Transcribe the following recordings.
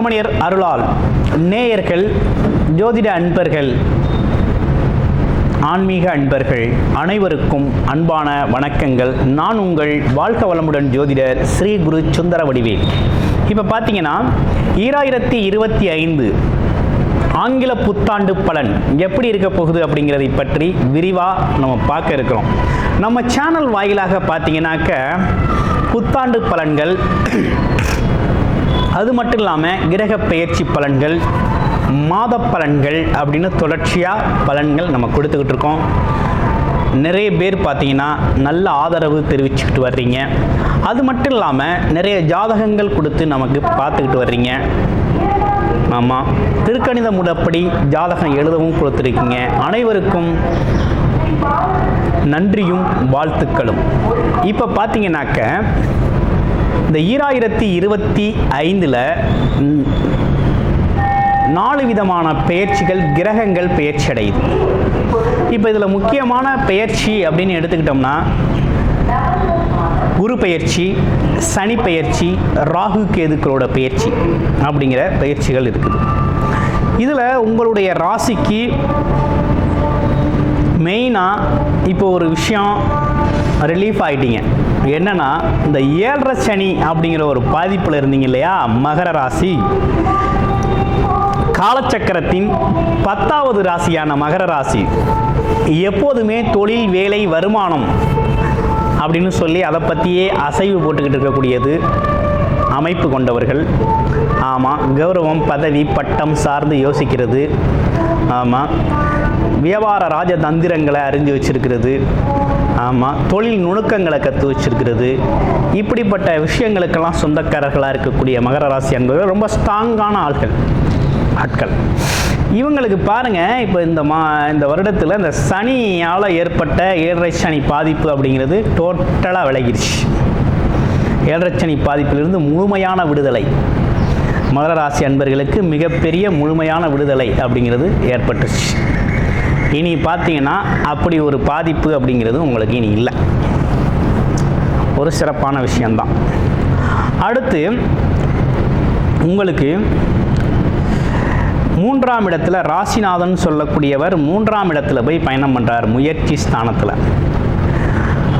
சுப்பிரமணியர் அருளால் நேயர்கள் ஜோதிட அன்பர்கள் ஆன்மீக அன்பர்கள் அனைவருக்கும் அன்பான வணக்கங்கள். நான் உங்கள் வாழ்க வளமுடன் ஜோதிடர் ஸ்ரீ குரு சுந்தர வடிவேல். இப்போ பார்த்தீங்கன்னா ஈராயிரத்தி இருபத்தி ஐந்து ஆங்கில புத்தாண்டு பலன் எப்படி இருக்க போகுது அப்படிங்கிறதை பற்றி விரிவாக நம்ம பார்க்க இருக்கிறோம். நம்ம சேனல் வாயிலாக பார்த்தீங்கன்னாக்க புத்தாண்டு பலன்கள் அது மட்டும் இல்லாமல் கிரக பெயர்ச்சி பலன்கள் மாத பலன்கள் அப்படின்னு தொடர்ச்சியாக பலன்கள் நம்ம கொடுத்துக்கிட்டு இருக்கோம். நிறைய பேர் பார்த்தீங்கன்னா நல்ல ஆதரவு தெரிவிச்சுக்கிட்டு வர்றீங்க. அது மட்டும் இல்லாமல் நிறைய ஜாதகங்கள் கொடுத்து நமக்கு பார்த்துக்கிட்டு வர்றீங்க. ஆமாம் திருக்கணித முறைப்படி ஜாதகம் எழுதவும் கொடுத்துருக்கீங்க. அனைவருக்கும் நன்றியும் வாழ்த்துக்களும். இப்போ பார்த்தீங்கன்னாக்க இந்த ஈராயிரத்தி இருபத்தி ஐந்தில் நாலு விதமான பெயர்ச்சிகள் கிரகங்கள் பெயர்ச்சி அடையுது இப்போ இதில் முக்கியமான பெயர்ச்சி அப்படின்னு எடுத்துக்கிட்டோம்னா குரு பெயர்ச்சி சனி பெயர்ச்சி ராகு கேதுக்களோட பெயர்ச்சி அப்படிங்கிற பெயர்ச்சிகள் இருக்குது. இதில் உங்களுடைய ராசிக்கு மெயினாக இப்போ ஒரு விஷயம் ரிலீஃப் ஆகிட்டீங்க என்னன்னா இந்த ஏழரை சனி அப்படிங்கிற ஒரு பாதிப்பில் இருந்தீங்க இல்லையா? மகர ராசி. காலச்சக்கரத்தின் பத்தாவது ராசியான மகர ராசி. எப்போதுமே தொழில் வேலை வருமானம் அப்படின்னு சொல்லி அதை பற்றியே அசைவு போட்டுக்கிட்டு இருக்கக்கூடியது. அமைப்பு கொண்டவர்கள். ஆமாம் கௌரவம் பதவி பட்டம் சார்ந்து யோசிக்கிறது. ஆமாம் வியாபார ராஜதந்திரங்களை அறிஞ்சு வச்சிருக்கிறது. ஆமாம் தொழில் நுணுக்கங்களை கற்று வச்சிருக்கிறது. இப்படிப்பட்ட விஷயங்களுக்கெல்லாம் சொந்தக்காரர்களாக இருக்கக்கூடிய மகர ராசி என்பது ரொம்ப ஸ்ட்ராங்கான ஆள்கள் ஆட்கள். இவங்களுக்கு பாருங்கள் இப்போ இந்த மா இந்த வருடத்தில் இந்த சனியால் ஏற்பட்ட ஏழரை சனி பாதிப்பு அப்படிங்கிறது டோட்டலாக விலகிடுச்சு ஏழரை பாதிப்பிலிருந்து முழுமையான விடுதலை. மகர ராசி அன்பர்களுக்கு மிகப்பெரிய முழுமையான விடுதலை அப்படிங்கிறது ஏற்பட்டுச்சு இனி பார்த்தீங்கன்னா அப்படி ஒரு பாதிப்பு அப்படிங்கிறது உங்களுக்கு இனி இல்லை. ஒரு சிறப்பான விஷயம்தான். அடுத்து உங்களுக்கு மூன்றாம் இடத்துல ராசிநாதன் சொல்லக்கூடியவர் மூன்றாம் இடத்துல போய் பயணம் பண்ணுறார் முயற்சி ஸ்தானத்தில்.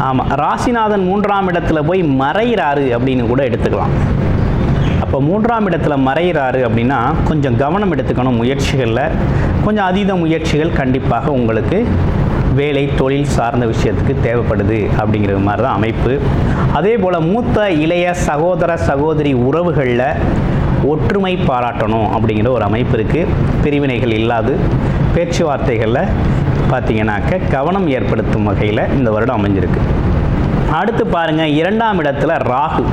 ஆமாம் ராசிநாதன் மூன்றாம் இடத்துல போய் மறைகிறாரு அப்படின்னு கூட எடுத்துக்கலாம். அப்போ மூன்றாம் இடத்துல மறைகிறாரு அப்படின்னா கொஞ்சம் கவனம் எடுத்துக்கணும் முயற்சிகளில். கொஞ்சம் அதீத முயற்சிகள் கண்டிப்பாக உங்களுக்கு வேலை தொழில் சார்ந்த விஷயத்துக்கு தேவைப்படுது அப்படிங்கிற மாதிரி தான் அமைப்பு. அதே போல் மூத்த இளைய சகோதர சகோதரி உறவுகளில் ஒற்றுமை பாராட்டணும் அப்படிங்கிற ஒரு அமைப்பு இருக்குது பிரிவினைகள் இல்லாது பேச்சுவார்த்தைகளில் பார்த்தீங்கன்னாக்க கவனம் ஏற்படுத்தும் வகையில் இந்த வருடம் அமைஞ்சிருக்கு. அடுத்து பாருங்கள் இரண்டாம் இடத்துல ராகு.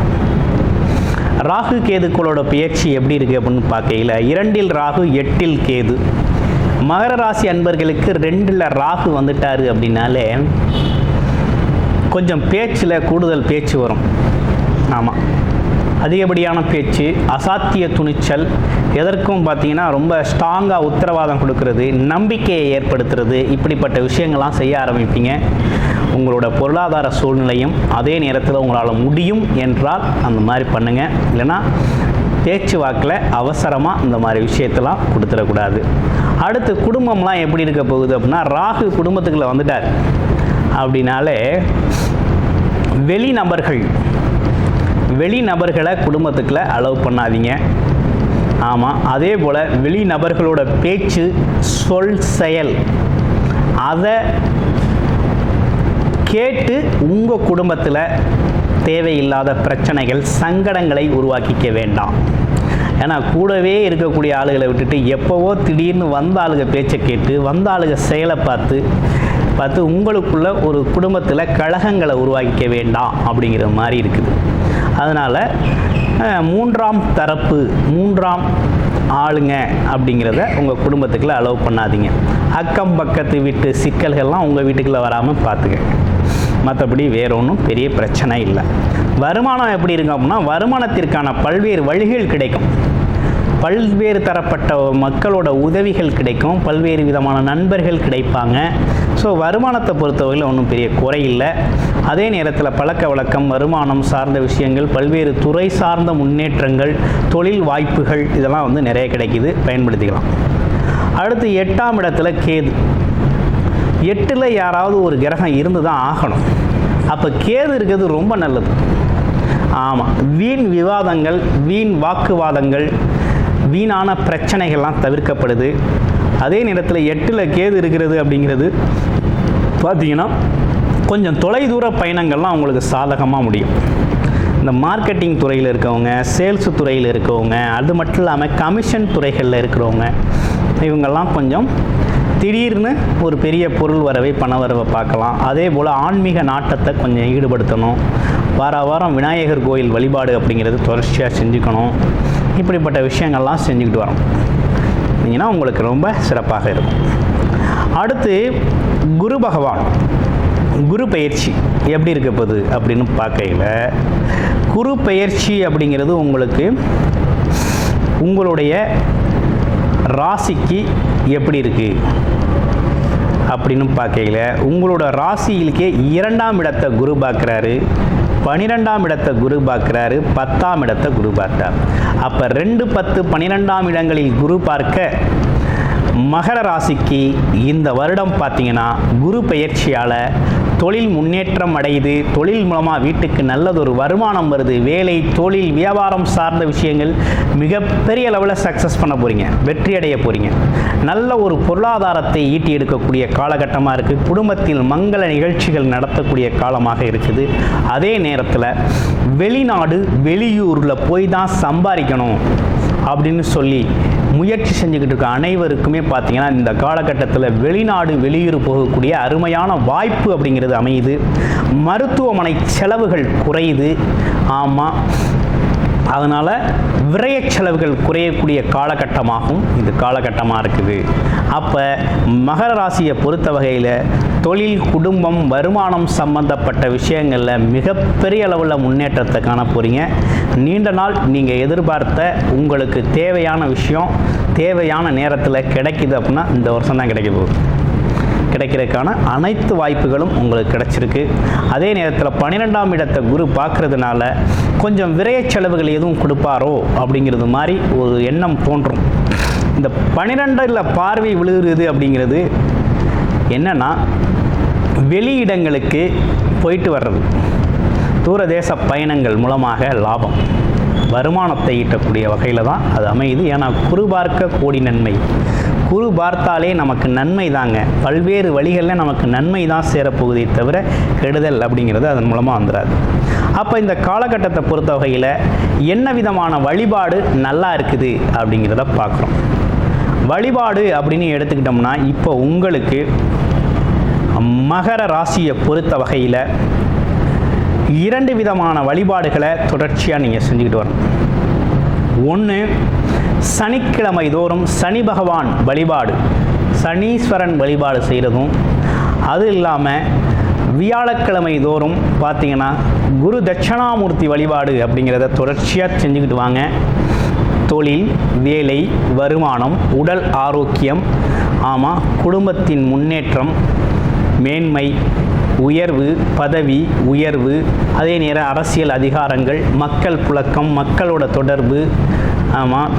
ராகு கேதுக்களோட பயிற்சி எப்படி இருக்குது அப்படின்னு பார்க்கையில் இரண்டில் ராகு எட்டில் கேது. மகர ராசி அன்பர்களுக்கு ரெண்டில் ராகு வந்துட்டாரு அப்படின்னாலே கொஞ்சம் பேச்சில் கூடுதல் பேச்சு வரும். ஆமாம் அதிகப்படியான பேச்சு அசாத்திய துணிச்சல் எதற்கும் பார்த்தீங்கன்னா ரொம்ப ஸ்ட்ராங்காக உத்தரவாதம் கொடுக்கறது நம்பிக்கையை ஏற்படுத்துறது இப்படிப்பட்ட விஷயங்கள்லாம் செய்ய ஆரம்பிப்பீங்க. உங்களோட பொருளாதார சூழ்நிலையும் அதே நேரத்தில் உங்களால் முடியும் என்றால் அந்த மாதிரி பண்ணுங்கள் இல்லைன்னா பேச்சு வாக்கில் அவசரமாக இந்த மாதிரி விஷயத்தெல்லாம் கொடுத்துடக்கூடாது. அடுத்து குடும்பம்லாம் எப்படி இருக்க போகுது அப்படின்னா ராகு குடும்பத்துக்குள்ளே வந்துட்டார். அப்படின்னாலே வெளிநபர்கள் வெளிநபர்களை குடும்பத்துக்குள்ள அலோவ் பண்ணாதீங்க. ஆமாம் அதே போல் வெளிநபர்களோட பேச்சு சொல் செயல் அதை கேட்டு உங்கள் குடும்பத்தில் தேவையில்லாத பிரச்சனைகள் சங்கடங்களை உருவாக்கிக்க வேண்டாம். ஏன்னா கூடவே இருக்கக்கூடிய ஆளுகளை விட்டுட்டு எப்போவோ திடீர்னு வந்த ஆளுக பேச்சை கேட்டு வந்த ஆளுக செயலை பார்த்து பார்த்து உங்களுக்குள்ள ஒரு குடும்பத்தில் கழகங்களை உருவாக்கிக்க வேண்டாம் அப்படிங்கிற மாதிரி இருக்குது. அதனால் மூன்றாம் தரப்பு மூன்றாம் ஆளுங்க அப்படிங்கிறத உங்கள் குடும்பத்துக்குள்ளே அலோவ் பண்ணாதீங்க. அக்கம் பக்கத்து வீட்டு சிக்கல்கள்லாம் உங்கள் வீட்டுக்குள்ளே வராமல் பார்த்துக்க மற்றபடி வேற ஒன்றும் பெரிய பிரச்சனை இல்லை. வருமானம் எப்படி இருக்கும் அப்படின்னா வருமானத்திற்கான பல்வேறு வழிகள் கிடைக்கும். பல்வேறு தரப்பட்ட மக்களோட உதவிகள் கிடைக்கும். பல்வேறு விதமான நண்பர்கள் கிடைப்பாங்க. ஸோ வருமானத்தை பொறுத்தவரையில் ஒன்றும் பெரிய குறை இல்லை. அதே நேரத்தில் பழக்க வழக்கம் வருமானம் சார்ந்த விஷயங்கள் பல்வேறு துறை சார்ந்த முன்னேற்றங்கள் தொழில் வாய்ப்புகள் இதெல்லாம் வந்து நிறைய கிடைக்குது. பயன்படுத்திக்கலாம். அடுத்து எட்டாம் இடத்துல கேது. எட்டில் யாராவது ஒரு கிரகம் இருந்து தான் ஆகணும். அப்போ கேது இருக்கிறது ரொம்ப நல்லது. ஆமாம் வீண் விவாதங்கள் வீண் வாக்குவாதங்கள் வீணான பிரச்சனைகள்லாம் தவிர்க்கப்படுது. அதே நேரத்தில் எட்டில் கேது இருக்கிறது அப்படிங்கிறது பார்த்தீங்கன்னா கொஞ்சம் தொலைதூர பயணங்கள்லாம் அவங்களுக்கு சாதகமாக முடியும். இந்த மார்க்கெட்டிங் துறையில் இருக்கவங்க சேல்ஸ் துறையில் இருக்கவங்க அது மட்டும் இல்லாமல் கமிஷன் துறைகளில் இருக்கிறவங்க இவங்கெல்லாம் கொஞ்சம் திடீர்னு ஒரு பெரிய பொருள் வரவை பண வரவை பார்க்கலாம். அதே போல் ஆன்மீக நாட்டத்தை கொஞ்சம் ஈடுபடுத்தணும். வார வாரம் விநாயகர் கோயில் வழிபாடு அப்படிங்கிறது தொடர்ச்சியாக செஞ்சுக்கணும். இப்படிப்பட்ட விஷயங்கள்லாம் செஞ்சுக்கிட்டு வரோம். இருந்தீங்கன்னா உங்களுக்கு ரொம்ப சிறப்பாக இருக்கும். அடுத்து குரு பகவான் குரு பயிற்சி எப்படி இருக்க போகுது அப்படின்னு பார்க்கையில் குரு பயிற்சி அப்படிங்கிறது உங்களுக்கு உங்களுடைய ராசிக்கு எப்படி இருக்குது அப்படின்னு பார்க்கையில் உங்களோட ராசியிலுக்கே இரண்டாம் இடத்தை குரு பார்க்குறாரு பனிரெண்டாம் இடத்தை குரு பார்க்குறாரு பத்தாம் இடத்தை குரு பார்க்குறார். அப்போ ரெண்டு பத்து பன்னிரெண்டாம் இடங்களில் குரு பார்க்க மகர ராசிக்கு இந்த வருடம் பார்த்தீங்கன்னா குரு பெயர்ச்சியால் தொழில் முன்னேற்றம் அடையுது. தொழில் மூலமாக வீட்டுக்கு நல்லதொரு வருமானம் வருது. வேலை தொழில் வியாபாரம் சார்ந்த விஷயங்கள் மிகப்பெரிய லெவலில் சக்ஸஸ் பண்ண போகிறீங்க வெற்றி அடைய போகிறீங்க நல்ல ஒரு பொருளாதாரத்தை ஈட்டி எடுக்கக்கூடிய காலகட்டமாக இருக்குது குடும்பத்தில் மங்கள நிகழ்ச்சிகள் நடத்தக்கூடிய காலமாக இருக்குது. அதே நேரத்தில் வெளிநாடு வெளியூரில் போய் தான் சம்பாதிக்கணும் அப்படின்னு சொல்லி முயற்சி செஞ்சுக்கிட்டு இருக்க அனைவருக்குமே பார்த்தீங்கன்னா இந்த காலகட்டத்தில் வெளிநாடு வெளியூர் போகக்கூடிய அருமையான வாய்ப்பு அப்படிங்கிறது அமையுது. மருத்துவமனை செலவுகள் குறையுது. ஆமாம் அதனால் விரைய செலவுகள் குறையக்கூடிய காலகட்டமாகவும் இது காலகட்டமாக இருக்குது. அப்போ மகர ராசியை பொறுத்த வகையில் தொழில் குடும்பம் வருமானம் சம்பந்தப்பட்ட விஷயங்களில் மிகப்பெரிய அளவில் முன்னேற்றத்தை காண போகிறீங்க நீண்ட நாள் நீங்கள் எதிர்பார்த்த உங்களுக்கு தேவையான விஷயம் தேவையான நேரத்தில் கிடைக்குது அப்படின்னா இந்த வருஷம் தான் கிடைக்க போகுது. கிடைக்கிறதுக்கான அனைத்து வாய்ப்புகளும் உங்களுக்கு கிடைச்சிருக்கு. அதே நேரத்தில் பன்னிரெண்டாம் இடத்தை குரு பார்க்குறதுனால கொஞ்சம் விரைய செலவுகள் எதுவும் கொடுப்பாரோ அப்படிங்கிறது மாதிரி ஒரு எண்ணம் தோன்றும். இந்த பன்னிரெண்டில் பார்வை விழுகிறது அப்படிங்கிறது என்னென்னா வெளியிடங்களுக்கு போயிட்டு வர்றது. தூரதேச பயணங்கள் மூலமாக லாபம். வருமானத்தை ஈட்டக்கூடிய வகையில் தான் அது அமையுது. ஏன்னா குரு பார்க்க கோடி நன்மை. குரு பார்த்தாலே நமக்கு நன்மை தாங்க. பல்வேறு வழிகளில் நமக்கு நன்மை தான் சேரப்போகுதே தவிர கெடுதல் அப்படிங்கிறது அதன் மூலமாக வந்துடாது அப்போ இந்த காலகட்டத்தை பொறுத்த வகையில் என்ன விதமான வழிபாடு நல்லா இருக்குது அப்படிங்கிறத பார்க்குறோம் வழிபாடு அப்படின்னு எடுத்துக்கிட்டோம்னா இப்போ உங்களுக்கு மகர ராசியை பொறுத்த வகையில் இரண்டு விதமான வழிபாடுகளை தொடர்ச்சியாக நீங்கள் செஞ்சுக்கிட்டு வரணும். ஒன்று சனிக்கிழமை தோறும் சனி பகவான் வழிபாடு சனீஸ்வரன் வழிபாடு செய்கிறதும் அது இல்லாமல் வியாழக்கிழமை தோறும் பார்த்தீங்கன்னா குரு தட்சணாமூர்த்தி வழிபாடு அப்படிங்கிறத தொடர்ச்சியாக செஞ்சுக்கிட்டு வாங்க. தொழில் வேலை வருமானம் உடல் ஆரோக்கியம் ஆமாம் குடும்பத்தின் முன்னேற்றம் மேன்மை உயர்வு பதவி உயர்வு அதே நேரம் அரசியல் அதிகாரங்கள் மக்கள் புழக்கம் மக்களோட தொடர்பு ஆமாம்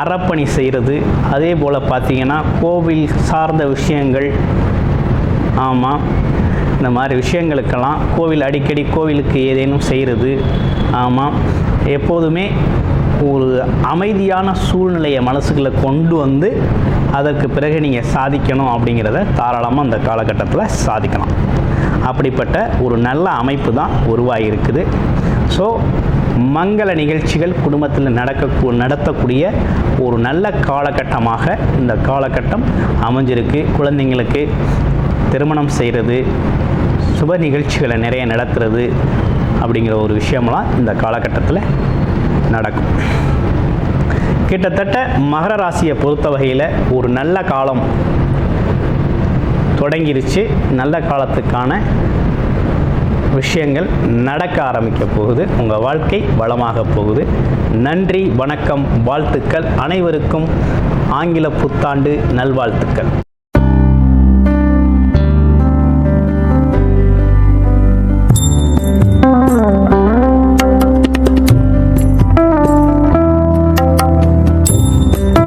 அறப்பணி செய்கிறது அதே போல் பார்த்தீங்கன்னா கோவில் சார்ந்த விஷயங்கள். ஆமாம் இந்த மாதிரி விஷயங்களுக்கெல்லாம் கோவில் அடிக்கடி கோவிலுக்கு ஏதேனும் செய்கிறது ஆமாம் எப்போதுமே ஒரு அமைதியான சூழ்நிலையை மனசுக்குள்ளே கொண்டு வந்து அதற்கு பிறகு நீங்கள் சாதிக்கணும் அப்படிங்கிறத தாராளமாக அந்த காலகட்டத்தில் சாதிக்கலாம். அப்படிப்பட்ட ஒரு நல்ல அமைப்பு தான் உருவாகியிருக்குது. ஸோ மங்கள நிகழ்ச்சிகள் குடும்பத்தில் நடக்க நடத்தக்கூடிய ஒரு நல்ல காலகட்டமாக இந்த காலகட்டம் அமைஞ்சிருக்கு. குழந்தைங்களுக்கு திருமணம் செய்கிறது சுப நிகழ்ச்சிகளை நிறைய நடத்துறது அப்படிங்கிற ஒரு விஷயம்லாம் இந்த காலகட்டத்தில் நடக்கும். கிட்டத்தட்ட மகர ராசியை பொறுத்த வகையில் ஒரு நல்ல காலம் தொடங்கிருச்சு. நல்ல காலத்துக்கான விஷயங்கள் நடக்க ஆரம்பிக்க போகுது. உங்கள் வாழ்க்கை வளமாக போகுது. நன்றி வணக்கம் வாழ்த்துக்கள் அனைவருக்கும் ஆங்கில புத்தாண்டு நல்வாழ்த்துக்கள்.